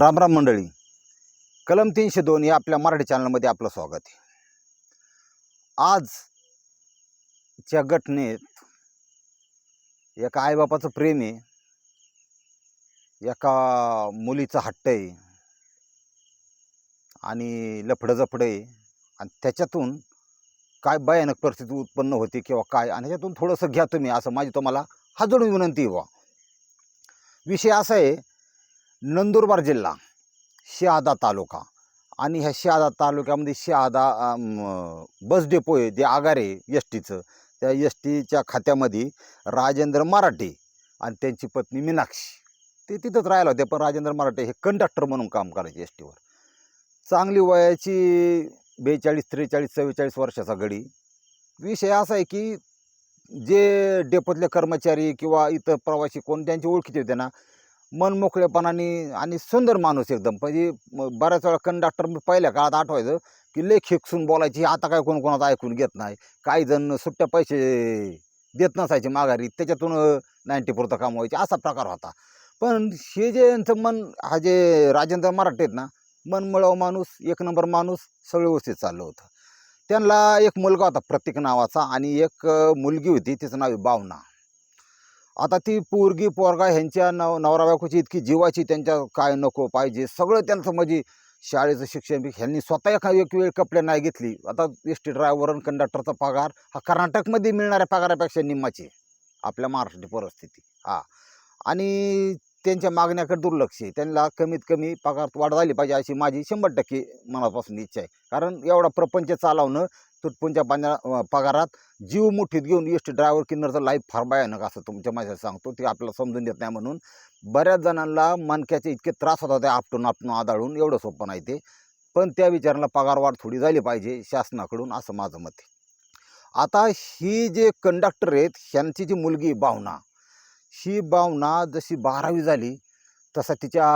राम राम मंडळी. कलम तीनशे दोन या आपल्या मराठी चॅनलमध्ये आपलं स्वागत आहे. आजच्या घटनेत एका आईबापाचं प्रेम आहे. एका मुलीचा हट्ट आहे. आणि लफडं जफडं आहे. आणि त्याच्यातून काय भयानक परिस्थिती उत्पन्न होते किंवा काय? आणि ह्याच्यातून थोडंसं घ्या तुम्ही असं माझी तुम्हाला हात जोडून विनंती व्हा विषय असा आहे नंदुरबार जिल्हा शहादा तालुका. आणि ह्या शहादा तालुक्यामध्ये शहादा बस डेपो आहे जे आगारे एस टीचं. त्या एस टीच्या खात्यामध्ये राजेंद्र मराठे आणि त्यांची पत्नी मीनाक्षी. ते तिथंच राहायला होते पण राजेंद्र मराठे हे कंडक्टर म्हणून काम करायचे एस टीवर. चांगली वयाची बेचाळीस त्रेचाळीस चव्वेचाळीस वर्षाचा गडी. विषय असा आहे की जे डेपोतले कर्मचारी किंवा इतर प्रवासी कोण त्यांची ओळखीचे होते ना मन मोकळेपणाने आणि सुंदर माणूस एकदम. म्हणजे बऱ्याच वेळा कंडक्टर पहिल्या काळात आठवायचं की लय खेकसून बोलायची आता काय कोण कोणाचं ऐकून घेत नाही काही जण सुट्ट्या पैसे देत नसायचे माघारी त्याच्यातून नाईन्टी पुरतं कामवायचे असा प्रकार होता. पण हे जे यांचं मन हा जे राजेंद्र मराठे आहेत ना मनमळव माणूस एक नंबर माणूस सगळं व्यवस्थित चाललं होतं. त्यांना एक मुलगा होता प्रतीक नावाचा आणि एक मुलगी होती तिचं नाव आहे भावना. आता ती पोरगी पोरगा ह्यांच्या नव नवरा बायकोची इतकी जीवाची त्यांच्या काय नको पाहिजे. सगळं त्यांचं म्हणजे शाळेचं शिक्षण ह्यांनी स्वतः एका एक वेळ कपडे नाही घेतली. आता एस टी ड्रायव्हर आणि कंडक्टरचा पगार हा कर्नाटकमध्ये मिळणाऱ्या पगारापेक्षा निम्माची. आपल्या महाराष्ट्राची परिस्थिती. हा. आणि त्यांच्या मागण्याकडे दुर्लक्ष आहे. त्यांना कमीत कमी पगार वाढ झाली पाहिजे अशी माझी शंभर टक्के मनापासून इच्छा आहे. कारण एवढा प्रपंच चालवणं तुटपुंच्या पाण्या पगारात जीव मुठीत घेऊन एस टी ड्रायव्हर किन्नरचं लाईफ फार भयानक असं तुमच्या माझ्या सांगतो. ते आपल्याला समजून देत नाही म्हणून बऱ्याच जणांना मनक्याचे इतके त्रास होतात ते आपटून आपटून आदळून. एवढं सोपं नाही ते. पण त्या विचाराला पगारवाढ थोडी झाली पाहिजे शासनाकडून असं माझं मत आहे. आता ही जे कंडक्टर आहेत ह्यांची जी मुलगी भावना ही भावना जशी बारावी झाली तसा तिच्या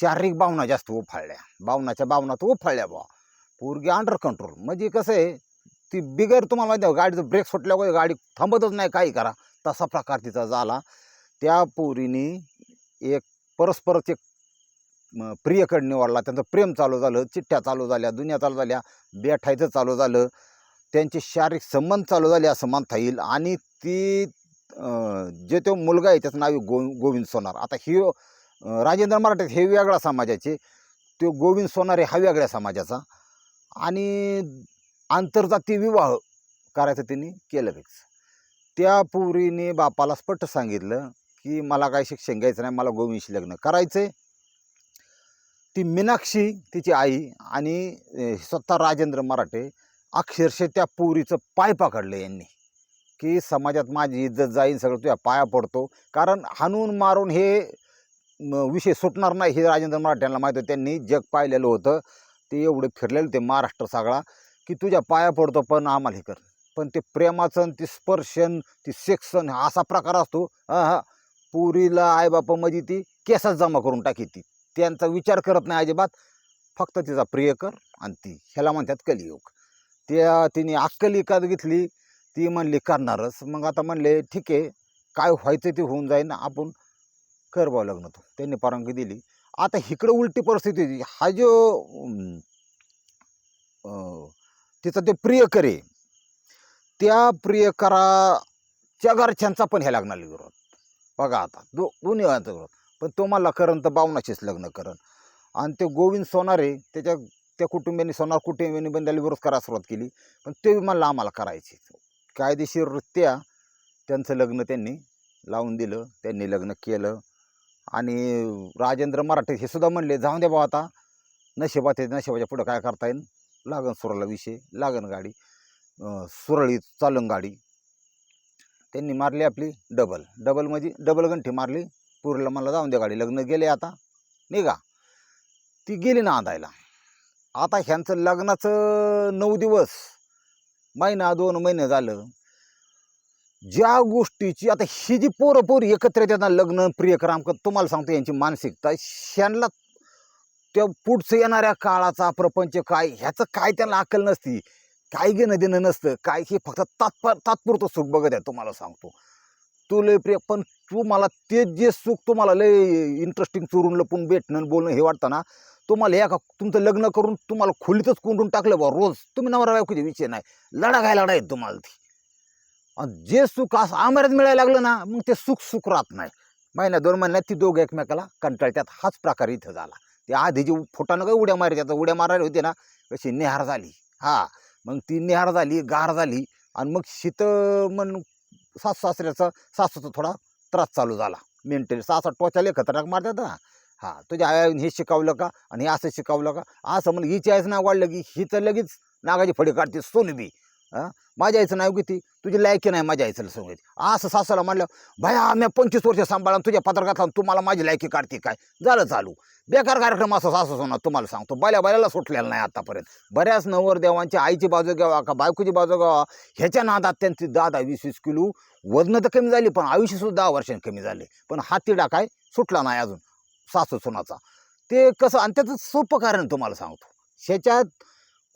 शारीरिक भावना जास्त उफाळल्या. भावनाच्या भावना तर उफाळल्या बा पोरगी अंडर कंट्रोल म्हणजे कसं आहे ती बिगर तुम्हाला माहिती गाडीचं ब्रेक सुटल्यावर गाडी थांबतच नाही काही करा. तसा प्रकार तिचा झाला. त्या पोरीने एक परस्परच एक प्रियकड निवडला. त्यांचं प्रेम चालू झालं चिठ्ठ्या चालू झाल्या दुनिया चालू झाल्या बेठायचं चालू झालं. त्यांचे शारीरिक संबंध चालू झाले असं म्हणता येईल. आणि ती जे तो मुलगा आहे त्याचं नाव आहे गो गोविंद सोनार. आता ही राजेंद्र मराठे हे वेगळ्या समाजाचे तो गोविंद सोनार हा वेगळ्या समाजाचा. आणि आंतरजातीय विवाह करायचं त्यांनी केलं फिक्स त्या पोरीने बापाला स्पष्ट सांगितलं की मला काय शिक्षण घ्यायचं नाही मला गोविंदशी लग्न करायचं ती मीनाक्षी तिची आई आणि स्वतः राजेंद्र मराठे अक्षरशः त्या पोरीचं पाय पकडलं यांनी. की समाजात माझी इज्जत जाईन सगळं तुझ्या पाया पडतो. कारण हाणून मारून हे विषय सुटणार नाही हे राजेंद्र मराठ्यांना माहीत होतं. त्यांनी जग पाहिलेलं होतं. ते एवढं फिरलेलं ते महाराष्ट्र सगळा की तुझ्या पाया पडतो पण आम्हाला हे कर. पण ते प्रेमाचं आणि ते स्पर्शन ती सेक्सन हा असा प्रकार असतो. हां हां. पुरीला आईबापा म्हणजे ती केसात जमा करून टाकी ती. त्यांचा विचार करत नाही अजिबात. फक्त तिचा प्रियकर आणि ती ह्याला म्हणतात कलियुग. त्या तिने अक्कल एखाद घेतली. ती म्हणली करणारच. मग आता म्हणले ठीक आहे काय व्हायचं ते होऊन जाईन आपण कर लग्न तो त्यांनी परवानगी दिली. आता इकडं उलटी परिस्थिती होती. हा जो तिचा जो प्रियकर आहे त्या प्रियकराच्या घरच्यांचा पण ह्या लागणार विरोध. बघा आता दो दोन्ही घरांचा विरोध. पण तो मला करण तर बावनाशीच लग्न करण. आणि ते गोविंद सोनारे त्याच्या त्या कुटुंबियांनी सोनार कुटुंबियांनी पण त्याला विरोध करायला सुरुवात केली. पण ते मला आम्हाला करायची कायदेशीररित्या त्यांचं लग्न त्यांनी लावून दिलं त्यांनी लग्न केलं. आणि राजेंद्र मराठे हे सुद्धा म्हणले जाऊन द्या बा आता नशिबात नशेबाच्या नशिबाच्या पुढं काय करता येईल? लागण सुराला विषय लागण गाडी सुरळीत चालून गाडी. त्यांनी मारली आपली डबल. डबल म्हणजे डबल गंठी मारली पुरीला मला जाऊन द्या गाडी लग्न गेले आता निघा. ती गेली ना आंधायला. आता ह्यांचं लग्नाचं नऊ दिवस महिना दोन महिने झालं. ज्या गोष्टीची आता ही जी पोरं पोरी एकत्र येतात ना लग्न प्रियक्रम तुम्हाला सांगतो यांची मानसिकता ह्यांना त्या पुढचं येणाऱ्या काळाचा प्रपंच काय ह्याचं काय त्यांना अक्कल नसती. काय घेणं देणं नसतं. काय हे फक्त तात्पर तात्पुरतं सुख बघत आहे तुम्हाला सांगतो. तू लय प्रिय पण तू मला ते जे सुख तुम्हाला लय इंटरेस्टिंग चोरून लपून भेटणं बोलणं हे वाटतं ना तुम्हाला एका तुमचं लग्न करून तुम्हाला खोलीतच कोंडून टाकलं बा रोज. तुम्ही नवरा बायकोचे विषय नाही. लढा घ्यायला लढा आहेत तुम्हाला ती? आणि जे सुख असं आमऱ्यात मिळायला लागलं ना मग ते सुख सुख राहत नाही. महिन्या दोन महिन्यात ती दोघं एकमेकाला कंटाळतात. हाच प्रकार इथं झाला. ते आधी जे फुटानं काय उड्या मारायच्या उड्या मारायला होती ना कशी निहार झाली. हा मग ती निहार झाली गार झाली आणि मग शीत मन सासू सासऱ्याचा सासूचा थोडा त्रास चालू झाला. मेंटेन सासा टोचाला खतरनाक मारतात ना. हा तुझ्या आयाने हे शिकवलं का आणि हे असं शिकवलं का? असं म्हणलं हिची आईचं नाव वाढलं की ही तर लगेच नागाची फडी काढते सोनबी हा? माझ्या आईचं नाव किती? तुझी लायकी नाही माझ्या आईचं सांगायची असं सासूला म्हणलं भया मी पंचवीस वर्ष सांभाळा तुझ्या पत्रकातला तू मला माझी लायकी काढते काय? झालं चालू. बेकार कार्यक्रम असं सासू सोना तुम्हाला सांगतो. बऱ्या बऱ्याला सुटलेला नाही आतापर्यंत. बऱ्याच नवरदेवांची आईची बाजू घ्यावा का बायकोची बाजू घ्यावा? ह्याच्या नादात त्यांची दादा वीस वीस किलो वजन तर कमी झाली पण आयुष्यसुद्धा दहा वर्षांनी कमी झाले. पण हा तिडा काय? सुटला नाही अजून. सासू सुनाचा ते कसं आणि त्याचं सोपं कारण तुम्हाला सांगतो. ह्याच्यात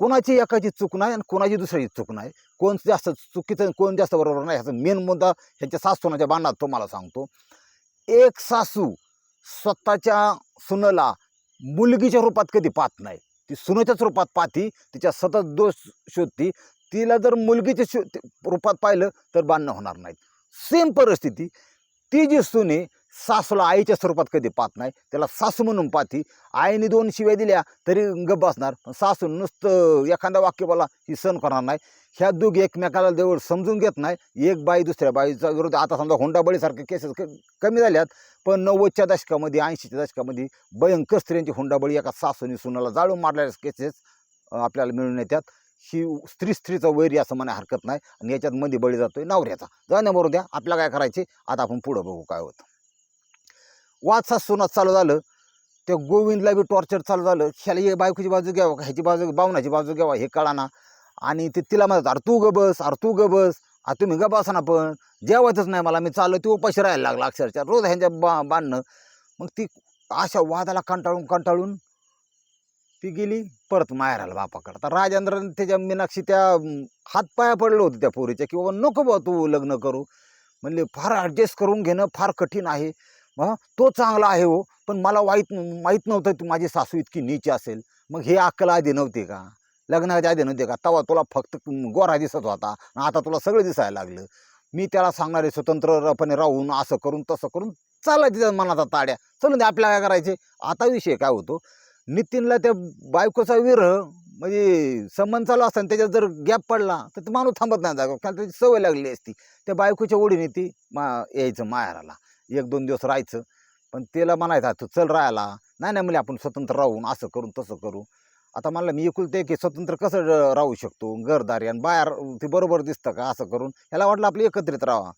कोणाची एकाची चूक नाही आणि कोणाची दुसऱ्याची चूक नाही. कोण जास्त चुकीचं कोण जास्त बरोबर नाही ह्याचा मेन मुद्दा ह्यांच्या सासूनाच्या बांधात तुम्हाला सांगतो. एक सासू स्वतःच्या सुनाला मुलगीच्या रूपात कधी पाहत नाही. ती सुनेच्याच रूपात पाहती तिच्या सतत दोष शोधती. तिला जर मुलगीच्या शो रूपात पाहिलं तर बांधणं होणार नाहीत. सेम परिस्थिती. ती जी सुने सासूला आईच्या स्वरूपात कधी पाहत नाही त्याला सासू म्हणून पाहती. आईने दोन शिव्या दिल्या तरी गप बसणार. पण सासू नुसतं एखादा वाक्य बोला ही सण करणार नाही. ह्या दोघी एकमेकाला देवळ समजून घेत नाही. एक बाई दुसऱ्या बाईचा विरोध आता समजा हुंडाबळीसारखे केसेस क कमी झाल्यात पण नव्वदच्या दशकामध्ये ऐंशीच्या दशकामध्ये भयंकर स्त्रियांची हुंडाबळी एका सासूने सुनाला जाळून मारलेल्या केसेस आपल्याला मिळून येतात. ही स्त्री स्त्रीचा वैरी असं म्हणा हरकत नाही आणि याच्यात मध्ये बळी जातोय नवऱ्याचा. जाण्याबरोबर द्या आपल्याला काय करायचे आता आपण पुढं बघू काय होतं. वाद सासूनात चालू झालं. त्या गोविंदला बी टॉर्चर चालू झालं. ह्याला हे बायकोची बाजू घ्यावा का? ह्याची बाजू बावनाची बाजू घ्यावा? हे कळाना. आणि ते तिला म्हणतात अरे तू ग बस अरे तू ग बस. आ तुम्ही ग बसा ना पण. जेवायचंच नाही मला मी चाललो ती उपाशी राहायला लागला अक्षरशः. रोज ह्यांच्या बा बांधणं. मग ती अशा वादाला कंटाळून कंटाळून ती गेली. परत माहेराला बापाकडे. तर राजेंद्र त्याच्या मीनाक्षी त्या हातपाया पडलं होतं त्या पोरीच्या की बाबा नको बा तू लग्न करू. म्हणले फार ॲडजस्ट करून घेणं फार कठीण आहे. मग तो चांगला आहे हो पण मला वाईट माहीत नव्हतं तू माझी सासू इतकी नीची असेल. मग हे अक्कल आधी नव्हती का? लग्नाच्या आधी नव्हते का? तवा तुला फक्त गोरा दिसत होता आणि आता तुला सगळं दिसायला लागलं. मी त्याला सांगणारे स्वतंत्रपणे राहून असं करून तसं करून चालायचं त्याच्या मनाचा ताड्या. चलून दे आपल्याला काय करायचे? आता विषय काय होतो? नितीनला त्या बायकोचा विरह म्हणजे संबंध चालू असताना त्याच्यात जर गॅप पडला तर तो माणूस थांबत नाही जागा कारण त्याची सवय लागली असती. त्या बायकोच्या ओढीने ती मा यायचं माहेराला. एक दोन दिवस राहायचं. पण त्याला म्हणायचं तू चल राहायला. नाही नाही म्हणजे आपण स्वतंत्र राहून असं करून तसं करू. आता म्हणलं मी एकुलते की स्वतंत्र कसं राहू शकतो? घरदारी आणि बाहेर ते बरोबर दिसतं का असं करून? ह्याला वाटलं आपलं एकत्रित राहा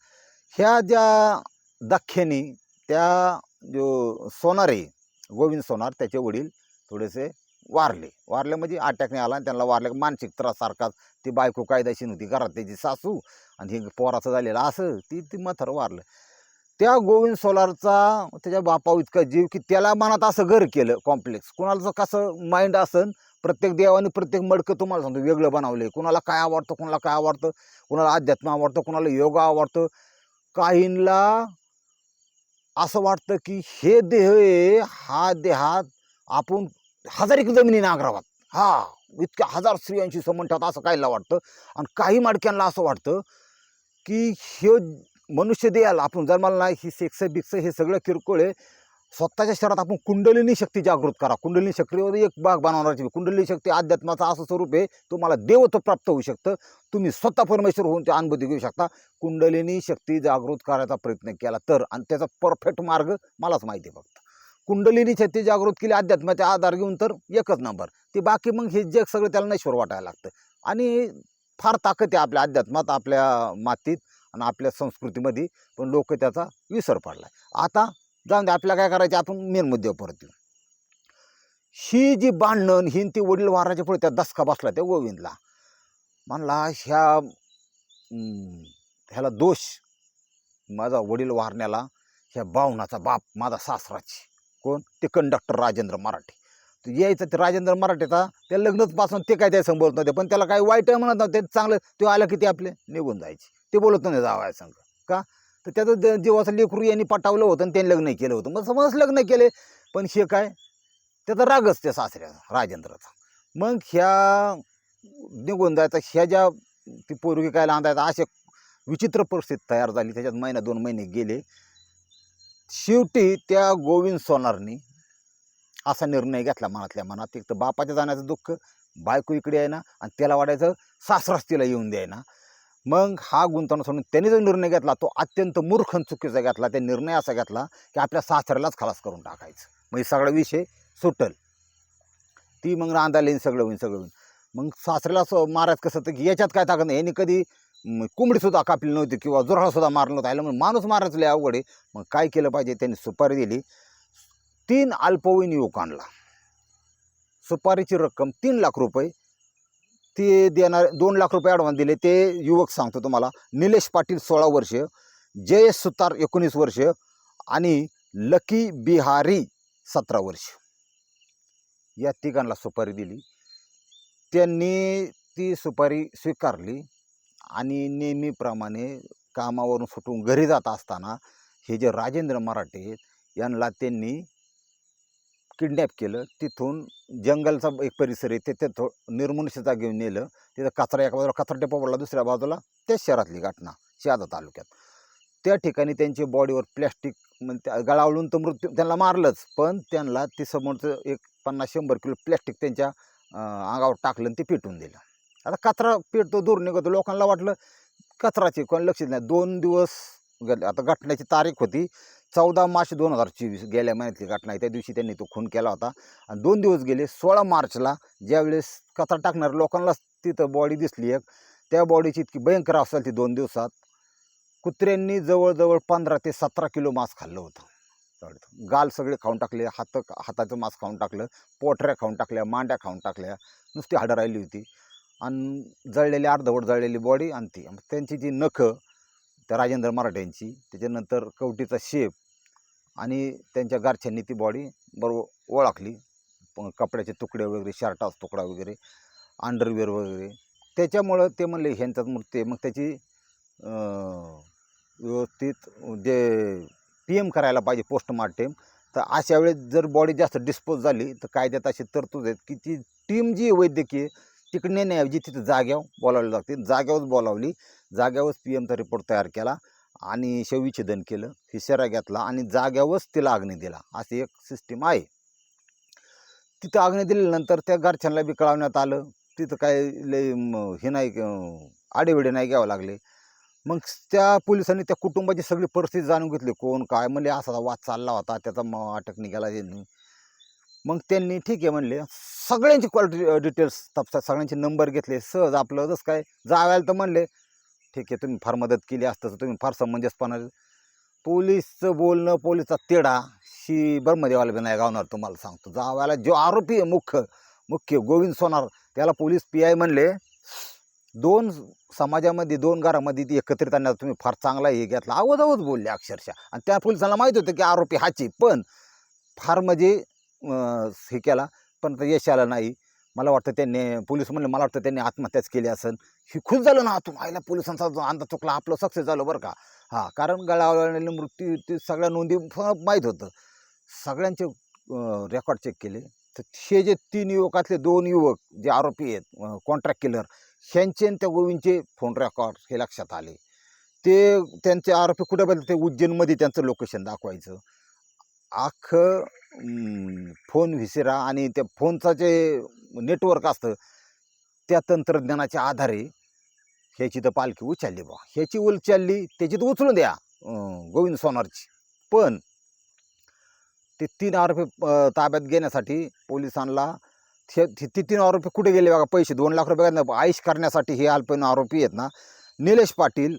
ह्या ज्या दाख्यानी त्या जो सोनार आहे गोविंद सोनार त्याचे वडील थोडेसे वारले. वारले म्हणजे अटॅकने आला आणि त्यांना वारले. मानसिक त्रास सारखाच. ती बायको कायदाशी नव्हती घरात त्याची सासू आणि हे पोराचं झालेलं असं ती ती मथर वारलं. त्या गोविंद सोलारचा त्याच्या बापाव इतका जीव की त्याला मनात असं घर केलं कॉम्प्लेक्स कुणाचं कसं माइंड असन प्रत्येक देवाने प्रत्येक मडकं तुम्हाला सांगतो वेगळं बनवले कुणाला काय आवडतं कुणाला काय आवडतं कुणाला अध्यात्म आवडतं कुणाला योगा आवडतं. काहींना असं वाटतं की हे देह आहे, हा देहात आपण हजार एक जमिनी हा इतक्या हजार स्त्रियांशी संबंध ठेवतात असं काहीला वाटतं. आणि काही माडक्यांना असं वाटतं की हे मनुष्य देयाला आपण जन्माला नाही ही सेक्स बिक्स हे सगळं किरकोळ आहे स्वतःच्या शरीरात आपण कुंडलिनी शक्ती जागृत करा. कुंडलिनी शक्तीवर म्हणजे एक बाग बनवण्याची कुंडलिनी शक्ती अध्यात्माचं असं स्वरूप आहे तुम्हाला देवत्व प्राप्त होऊ शकतं. तुम्ही स्वतः परमेश्वर होऊन ते अनुभूती घेऊ शकता. कुंडलिनी शक्ती जागृत करायचा प्रयत्न केला तर. आणि त्याचा परफेक्ट मार्ग मलाच माहिती आहे फक्त. कुंडलीनी छत्ती जागृत केली अध्यात्माचा आधार घेऊन तर एकच नंबर. ते बाकी मग हे जग सगळं त्याला नैश्वर वाटायला लागतं. आणि फार ताकद आहे आपल्या अध्यात्मात आपल्या मातीत आणि आपल्या संस्कृतीमध्ये पण लोक त्याचा विसर पडला आता जाऊन दे आपल्याला काय करायचं? आपण मेन मुद्द्यावर परत येऊ. ही जी बांधणं ही ती वडील वाराच्या पुढे त्या दसका बसला त्या गोविंदला. म्हणला ह्या ह्याला दोष. माझा वडील वारण्याला ह्या बावनाचा बाप माझा सासराची कोण? ते कंडक्टर राजेंद्र मराठे. तर यायचं ते राजेंद्र मराठेचा त्या लग्नच पासून ते काय त्या संबोधत नव्हते पण त्याला काही वाईट आहे म्हणत नव्हते चांगलं ते आलं की ते आपले निघून जायचे. ते बोलत नाही जावाय संघ का? तर त्याचं ज- जीवाचं लेकरू यांनी पटावलं होतं आणि त्यांनी लग्न केलं होतं मग समज लग्न केले पण हे काय? त्याचा रागच त्या सासऱ्याचा राजेंद्राचा. मग ह्या निघून जायचा ह्या ज्या ती पोरगी काय लांदायचा अशा विचित्र परिस्थिती तयार झाली. त्याच्यात महिना दोन महिने गेले. शेवटी त्या गोविंद सोनारनी असा निर्णय घेतला मनातल्या मनात. एक तर बापाच्या जाण्याचं दुःख बायको इकडे आहे ना आणि त्याला वाटायचं सासराच तिला येऊन द्यायना मग हा गुंतवणूक सोडून त्यांनी जो निर्णय घेतला तो अत्यंत मूर्ख चुकीचा घेतला. त्या निर्णय असा घेतला की आपल्या सासऱ्यालाच खलास करून टाकायचं. म्हणजे सगळा विषय सुटल. ती मग रांधायला येईन सगळं होईन सगळं होईन. मग सासऱ्याला असं मारायचं कसं? तर की याच्यात काय ताकद नाही. यांनी कधी कोंबडीसुद्धा कापली नव्हती किंवा जोरासुद्धा मारलं नव्हतं. आयला म्हणून माणूस मारायचं लय अवघड आहे. मग काय केलं पाहिजे? त्यांनी सुपारी दिली. तीन अल्पवयीन युवकांना. सुपारीची रक्कम तीन लाख रुपये. ते देणार दोन लाख रुपये ॲडव्हान्स दिले. ते युवक सांगतो तुम्हाला निलेश पाटील सोळा वर्ष जयेश सुतार एकोणीस वर्ष आणि लकी बिहारी सतरा वर्ष. या तिघांना सुपारी दिली. त्यांनी ती सुपारी स्वीकारली आणि नेहमीप्रमाणे कामावरून सुटून घरी जात असताना हे जे राजेंद्र मराठे आहेत यांना त्यांनी किडनॅप केलं. तिथून जंगलचा एक परिसर आहे तिथे थो निर्मनुष्यता घेऊन नेलं. तिथं कचरा एका बाजूला कचरा टेपा पडला दुसऱ्या बाजूला त्याच शहरातली घटना शहादा तालुक्यात. त्या ठिकाणी त्यांची बॉडीवर प्लॅस्टिक म्हणजे त्या गळावळून तर मृत्यू त्यांना मारलंच. पण त्यांना ते समोरचं एक पन्नास शंभर किलो प्लॅस्टिक त्यांच्या अंगावर टाकलं आणि ते पेटून दिलं. आता कचरा पेटतो दूर निघतो. लोकांना वाटलं कचराचे कोण लक्ष नाही. दोन दिवस गेले आता घटनेची तारीख होती. चौदा मार्च दोन हजार चोवीस गेल्या महिन्यातली घटना आहे. त्या दिवशी त्यांनी तो खून केला होता. आणि दोन दिवस गेले सोळा मार्चला ज्यावेळेस कचरा टाकणार लोकांना तिथं बॉडी दिसली एक. त्या बॉडीची इतकी भयंकर असेल ती दोन दिवसात. कुत्र्यांनी जवळजवळ पंधरा ते सतरा किलो मांस खाल्लं होतं. त्यावेळेस. गाल सगळे खाऊन टाकले हात हाताचं मांस खाऊन टाकलं पोटऱ्या खाऊन टाकल्या मांड्या खाऊन टाकल्या नुसती हाडं राहिली होती. आणि जळलेली अर्धवट जळलेली बॉडी आणि ती. मग त्यांची जी नखं त्या राजेंद्र मराठ्यांची त्याच्यानंतर कवटीचा शेप आणि त्यांच्या गारछ्यांनी ती बॉडी बरोबर ओळखली. कपड्याचे तुकडे वगैरे शर्टाच तुकडा वगैरे अंडरवेअर वगैरे. त्याच्यामुळं ते म्हणले ह्यांचाच मृत्यू आहे. मग त्याची व्यवस्थित जे पी एम करायला पाहिजे पोस्टमार्टेम तर अशा वेळेस जर बॉडी जास्त डिस्पोज झाली तर कायद्यात अशी तरतूद आहेत की ती टीम जी वैद्यकीय तिकडे नेण्याऐवजी तिथं जाग्यावर बोलावली लागते. जाग्यावरच बोलावली. जाग्यावरच पी एमचा रिपोर्ट तयार केला आणि शवविच्छेदन केलं हिशेरा घेतला आणि जाग्यावरच तिला अग्नी दिला. अशी एक सिस्टीम आहे. तिथं अग्नी दिल्यानंतर त्या घरच्यांना बी कळवण्यात आलं. तिथं काय लय हे नाही आडेविडे आडेवेडे नाही घ्यावं लागले. मग त्या पोलिसांनी त्या कुटुंबाची सगळी परिस्थिती जाणून घेतली. कोण काय म्हणले? असा वाद चालला होता. त्याचा मग अटक निघाला यांनी मग त्यांनी ठीक आहे म्हणले. सगळ्यांची क्वालिटी डिटेल्स तपसा सगळ्यांचे नंबर घेतले. सहज आपलं जसं काय? जावायला तर म्हणले ठीक आहे तुम्ही फार मदत केली असतं तुम्ही फार समंजसपणा पोलीसचं बोलणं पोलीसचा तेढा ही ब्रह्मदेवाला बी नाही गावणार तुम्हाला सांगतो. जावायला जो आरोपी आहे मुख्य मुख्य गोविंद सोनार त्याला पोलीस पी आय म्हणले दोन समाजामध्ये दोन घरामध्ये ती एकत्रित आणण्याचा तुम्ही फार चांगला हे घेतला. आवाज आवाज बोलले अक्षरशः. आणि त्या पोलिसांना माहीत होतं की आरोपी हाचे पण फार म्हणजे हे केला. पण तर यश आलं नाही. मला वाटतं त्यांनी पोलीस म्हणले मला वाटतं त्यांनी आत्महत्याच केली असेल ही खुश झालं ना आतून आईला पोलिसांचा जो अंदाज चुकला आपलं सक्सेस झालं बरं का. हां कारण गळावलेले मृत्यू ते सगळ्या नोंदी माहीत होतं. सगळ्यांचे रेकॉर्ड चेक केले. तर हे जे तीन युवकातले दोन युवक जे आरोपी आहेत कॉन्ट्रॅक्ट किलर ह्यांचे आणि त्या गोविंदचे फोन रेकॉर्ड हे लक्षात आले. ते त्यांचे आरोपी कुठे बदल ते उज्जैनमध्ये त्यांचं लोकेशन दाखवायचं. अख्खं फोन विसिरा आणि त्या फोनचं जे नेटवर्क असतं त्या तंत्रज्ञानाच्या आधारे ह्याची तर पालखी उचलली बा ह्याची उचलली त्याची तर उचलून द्या गोविंद सोनारची. पण ते तीन आरोपी ताब्यात घेण्यासाठी पोलिसांना थे ते- ते तीन आरोपी कुठे गेले बघा? पैसे दोन लाख रुपये घातले. आईश करण्यासाठी हे अल्पवयीन आरोपी आहेत ना? निलेश पाटील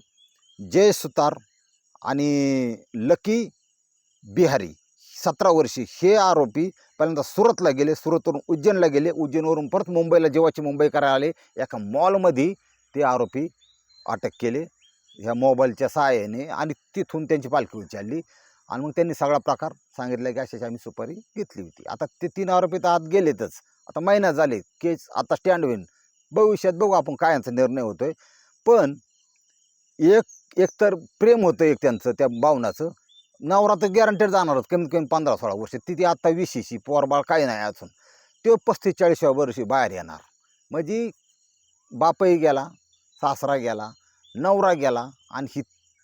जय सुतार आणि लकी बिहारी. सतरा वर्षी. हे आरोपी पहिल्यांदा सुरतला गेले. सुरतवरून उज्जैनला गेले. उज्जैनवरून परत मुंबईला जेव्हाची मुंबई करायला आले एका मॉलमध्ये ते आरोपी अटक केले. ह्या मोबाईलच्या सहाय्याने आणि तिथून त्यांची पालखी उचलली आणि मग त्यांनी सगळा प्रकार सांगितला की अशाची आम्ही सुपारी घेतली होती. आता ते तीन आरोपी तर आत गेलेतच. आता महिना झाले केस आता स्टँड होईन. भविष्यात बघू आपण काय यांचा निर्णय होतोय. पण एक एक तर प्रेम होतं एक त्यांचं त्या भावनाचं. नवरा तर गॅरंटेड जाणारच कमीत कमी पंधरा सोळा वर्ष. तिथे आत्ता वीसशी पोरबाळ काही नाही अजून. तो पस्तीस चाळीसव्या वर्षी बाहेर येणार. म्हणजे बापही गेला सासरा गेला नवरा गेला आणि ही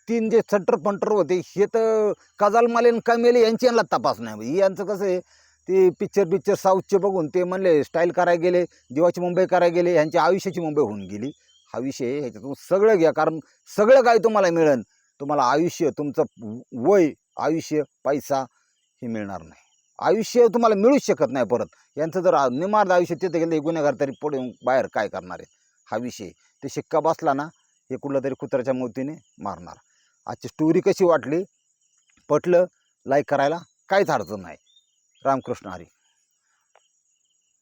तीन जे सटर पंटर होते हे तर कजाल मालेन कमेले यांची यांना तपास नाही. यांचं कसं आहे ते पिक्चर पिक्चर साऊथचे बघून ते म्हणले स्टाईल करायला गेले देवाची मुंबई करायला गेले ह्यांच्या आयुष्याची मुंबई होऊन गेली. हा विषय आहे. ह्याच्यातून सगळं घ्या कारण सगळं काय तुम्हाला मिळेल. तुम्हाला आयुष्य तुमचं वय आयुष्य पैसा हे मिळणार नाही. आयुष्य तुम्हाला मिळूच शकत नाही परत. यांचं जर निमार्द आयुष्य तिथं गेलं हे गुन्हेगार तरी पुढे बाहेर काय करणार आहे? हा विषय ते शिक्का बसला ना हे कुठलं तरी कुत्र्याच्या मोतीने मारणार. आजची स्टोरी कशी वाटली? पटलं? लाईक करायला काहीच अडचण नाही. रामकृष्ण हरी.